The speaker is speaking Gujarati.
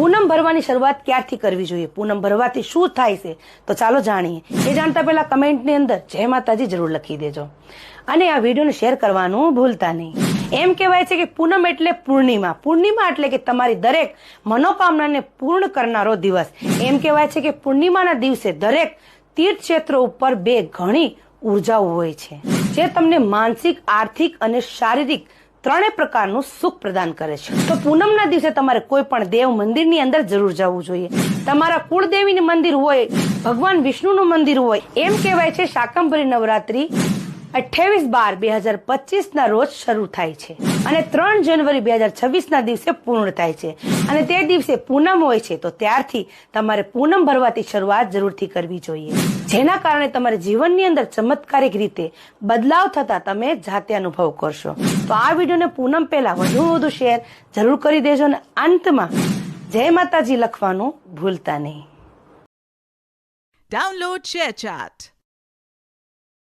પૂનમ ભરવાની શરૂઆત ક્યારથી કરવી જોઈએ? પૂનમ ભરવાથી શું થાય છે? તો ચાલો જાણીએ. એ જાણતા પહેલા કમેન્ટની અંદર જય માતાજી જરૂર લખી દેજો. અને આ વિડીયોને શેર કરવાનું ભૂલતા નહીં. એમ કહેવાય છે કે પૂનમ એટલે પૂર્ણિમા. પૂર્ણિમા એટલે કે તમારી દરેક મનોકામનાને પૂર્ણ કરનારો દિવસ. એમ કહેવાય છે કે પૂર્ણિમાના દિવસે દરેક તીર્થ ક્ષેત્રો ઉપર બે ઘણી ઉર્જાઓ હોય છે. જે તમને માનસિક, આર્થિક અને શારીરિક ત્રણેય પ્રકારનું સુખ પ્રદાન કરે છે. તો પૂનમના દિવસે તમારે કોઈ પણ દેવ મંદિરની અંદર જરૂર જવું જોઈએ. તમારા કુળદેવીનું મંદિર હોય, ભગવાન વિષ્ણુનું મંદિર હોય, એમ કહેવાય છે શાકંભરી નવરાત્રી અઠ્યાવીસ બાર બે હજાર પચીસ ના રોજ શરૂ થાય છે. અને ત્રણ જાન્યુઆરી બે હજાર છવ્વીસ ના દિવસે પૂર્ણ થાય છે. અને તે દિવસે પૂનમ હોય છે, તો ત્યારથી તમારે પૂનમ ભરવાથી શરૂઆત જરૂરથી કરવી જોઈએ. જેના કારણે તમારે જીવનની અંદર ચમત્કારિક રીતે બદલાવ થતા તમે જાતે અનુભવ કરશો. તો આ વિડીયોને પૂનમ પહેલા વધુ વધુ શેર જરૂર કરી દેજો અને અંતમાં જય માતાજી લખવાનું ભૂલતા નહીં. Download ShareChat.